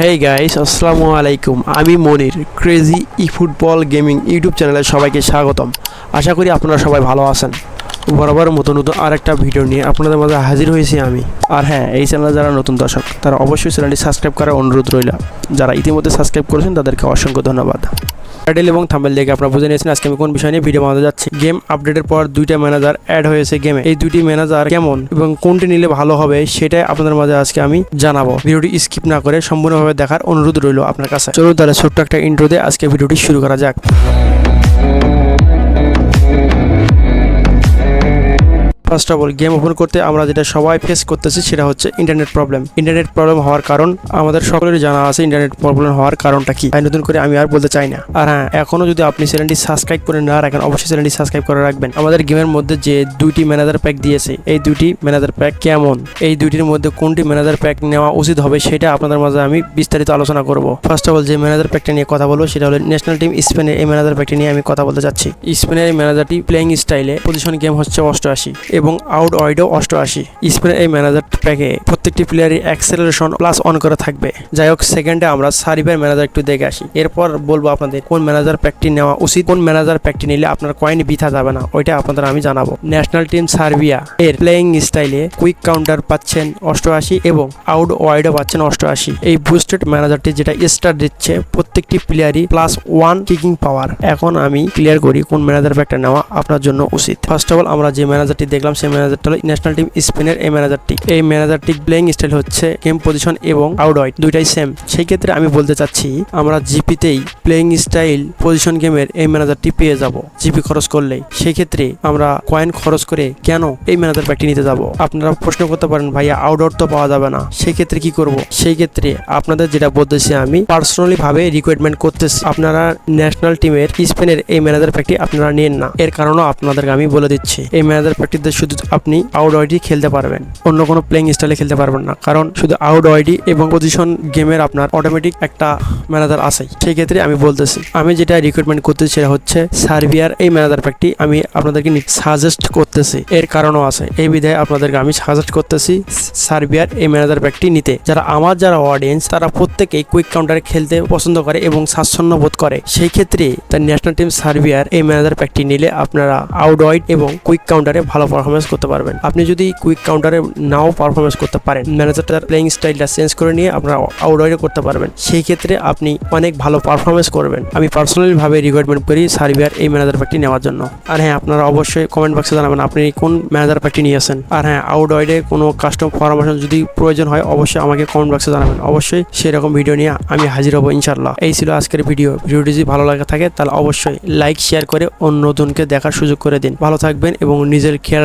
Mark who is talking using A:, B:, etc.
A: Hey guys আসসালামু আলাইকুম আমি Monir crazy e football gaming YouTube চ্যানেলে সবাইকে স্বাগতম। আশা করি আপনারা সবাই ভালো আছেন। বরাবর মতো নতুন আরেকটা ভিডিও নিয়ে আপনাদের মাঝে হাজির হয়েছি আমি। আর হ্যাঁ এই চ্যানেলে যারা নতুন দর্শক, তারা অবশ্যই চ্যানেলটি সাবস্ক্রাইব করার অনুরোধ রইল। যারা ইতিমধ্যে সাবস্ক্রাইব করেছেন, তাদেরকে অসংখ্য ধন্যবাদ। টাইটেল এবং থাম্বেল দেখে আপনারা বুঝে নিয়েছেন আজকে আমি কোন বিষয় নিয়ে ভিডিও বানাতে যাচ্ছি। গেম আপডেটের পর দুইটা ম্যানেজার অ্যাড হয়েছে গেমে এই দুইটি ম্যানেজার কেমন এবং কোনটি নিলে ভালো হবে সেটাই আপনাদের মাঝে আজকে আমি জানাব। ভিডিওটি স্কিপ না করে সম্পূর্ণভাবে দেখার অনুরোধ রইল আপনার কাছে। চলুন তাহলে ছোট্ট একটা ইন্ট্রো দিয়ে আজকে ভিডিওটি শুরু করা যাক। First of all game open করতে আমরা যেটা সবাই ফেস করতেছি সেটা হচ্ছে ইন্টারনেট প্রবলেম ইন্টারনেট প্রবলেম হওয়ার কারণ আমাদের সকলেরই জানা আছে ইন্টারনেট প্রবলেম হওয়ার কারণটা কি। নতুন করে আমি আর বলতে চাই না। আর হ্যাঁ এখনও যদি আপনি চ্যানেলটি সাবস্ক্রাইব করে না রাখেন, অবশ্যই চ্যানেলটি সাবস্ক্রাইব করে রাখবেন। আমাদের গেমের মধ্যে যে দুইটি ম্যানেজার প্যাক দিয়েছে, এই দুইটি ম্যানেজার প্যাক কেমন? এই দুইটির মধ্যে কোনটি ম্যানেজার প্যাক নেওয়া উচিত হবে সেটা আপনাদের মাঝে আমি বিস্তারিত আলোচনা করব। ফার্স্ট অফ অল যে ম্যানেজার প্যাকটা নিয়ে কথা বলব, সেটা হলো ন্যাশনাল টিম স্পেনের এই ম্যানেজার প্যাকটি নিয়ে আমি কথা বলতে চাচ্ছি স্পেনের এই ম্যানেজারটি প্লেইং স্টাইলে পজিশন গেম হচ্ছে অষ্টআশি। এবং আউট ওয়াইডও অষ্টআশি। স্পেনের এই ম্যানেজার প্যাকে প্রত্যেকটি প্লেয়ারই অ্যাক্সেলারেশন প্লাস অন করা থাকবে। যাই হোক সেকেন্ডে আমরা সারিফের ম্যানেজার একটু দেখে আসি। এরপর বলব আপনাদের কোন ম্যানেজার প্যাকটি নেওয়া উচিত, কোন ম্যানেজার প্যাকটি নিলে আপনার কয়েন বিথা যাবে না, ওইটা আপনাদের আমি জানাব। ন্যাশনাল টিম সার্বিয়া এর প্লেইং স্টাইলে কুইক কাউন্টার পাচ্ছেন অষ্টআশি এবং আউট ওয়াইডও পাচ্ছেন অষ্টআশি। এই বুস্টেড ম্যানেজারটি যেটা স্টার দিচ্ছে প্রত্যেকটি প্লেয়ারই প্লাস ওয়ান কিকিং পাওয়ার এখন আমি ক্লিয়ার করি কোন ম্যানেজার প্যাকটা নেওয়া আপনার জন্য উচিত। ফার্স্ট অফ অল আমরা যে ম্যানেজারটি দেখলাম সেই ম্যানেজারটা হলো ন্যাশনাল টিম স্পেনের এই ম্যানেজারটি এই ম্যানেজারটি প্লেইং স্টাইল হচ্ছে গেম পজিশন এবং আউট ওয়াইড দুইটাই সেম সেই ক্ষেত্রে আমি বলতে চাচ্ছি, আমরা জিপিতেই প্লেইং স্টাইল পজিশন গেমের এই ম্যানেজারটি পেয়ে যাব জিপি খরচ করলেই। সেই ক্ষেত্রে আমরা কয়েন খরচ করে কেন এই ম্যানেজার প্যাকটি নিতে যাব? আপনারা প্রশ্ন করতে পারেন, ভাইয়া আউটডোর তো পাওয়া যাবে না। সেই ক্ষেত্রে কি করব? সেই ক্ষেত্রে আপনাদের যেটা বলতেছি আমি পার্সোনালি ভাবে রিকোয়ারমেন্ট করতেছি। আপনারা ন্যাশনাল টিমের স্পেনের এই ম্যানেজার প্যাকটি আপনারা নেন না। এর কারণও আপনাদেরকে আমি বলে দিচ্ছি। এই ম্যানেজার প্যাকটিতে শুধু আপনি আউট ওয়াইডই খেলতে পারবেন। অন্য কোনো প্লেইং স্টাইলে খেলতে পারবেন না। কারণ শুধু আউট ওয়াইডি এবং পজিশন গেমের আপনার অটোমেটিক একটা ম্যানেজার আছেই। সেই ক্ষেত্রে আমি বলতেছি, আমি যেটা রিক্রুটমেন্ট করতেছি সেটা হচ্ছে সার্বিয়ার এই ম্যানেজার প্যাকটি আমি আপনাদেরকে সাজেস্ট করতেছি। এর কারণও আছে। এই বিধায় আপনাদেরকে আমি সাজেস্ট করতেছি সার্বিয়ার এই ম্যানেজার প্যাকটি নিতে। যারা আমার যারা অডিয়েন্স তারা প্রত্যেকেই কুইক কাউন্টারে খেলতে পছন্দ করে এবং স্বাচ্ছন্দ্য বোধ করে। সেই ক্ষেত্রে তার ন্যাশনাল টিম সার্বিয়ার এই ম্যানেজার প্যাকটি নিলে আপনারা আউট ওয়াইড এবং কুইক কাউন্টারে ভালো পারফরমেন্স করতে পারবেন। আপনি যদি কুইক কাউন্টারে নাও পারফরমেন্স করতে পারেন ম্যানেজারটার প্লেইং স্টাইলটা চেঞ্জ করে নিয়ে আপনারা আউট ওয়াইডে করতে পারবেন। সেই ক্ষেত্রে আপনি অনেক ভালো পারফরমেন্স করবেন। আমি পার্সোনালি ভাবে রিকোয়ারমেন্ট করি সার্বিয়ার এই ম্যানেজার প্যাকটি নেওয়ার জন্য। আর হ্যাঁ আপনারা অবশ্যই কমেন্ট বক্সে জানাবেন আপনি কোন ম্যানেজার প্যাকটি নিয়েছেন আর হ্যাঁ আউট ওয়াইডে কোনো কাস্টম ফরমেশন যদি প্রয়োজন হয়, অবশ্যই আমাকে কমেন্ট বক্সে জানাবেন। অবশ্যই সেরকম ভিডিও নিয়ে আমি হাজির হব ইনশাল্লাহ এই ছিল আজকের ভিডিও ভিডিওটি যদি ভালো লাগে থাকে, তাহলে অবশ্যই লাইক শেয়ার করে অন্য নতুনকে দেখার সুযোগ করে দিন। ভালো থাকবেন এবং নিজের খেয়াল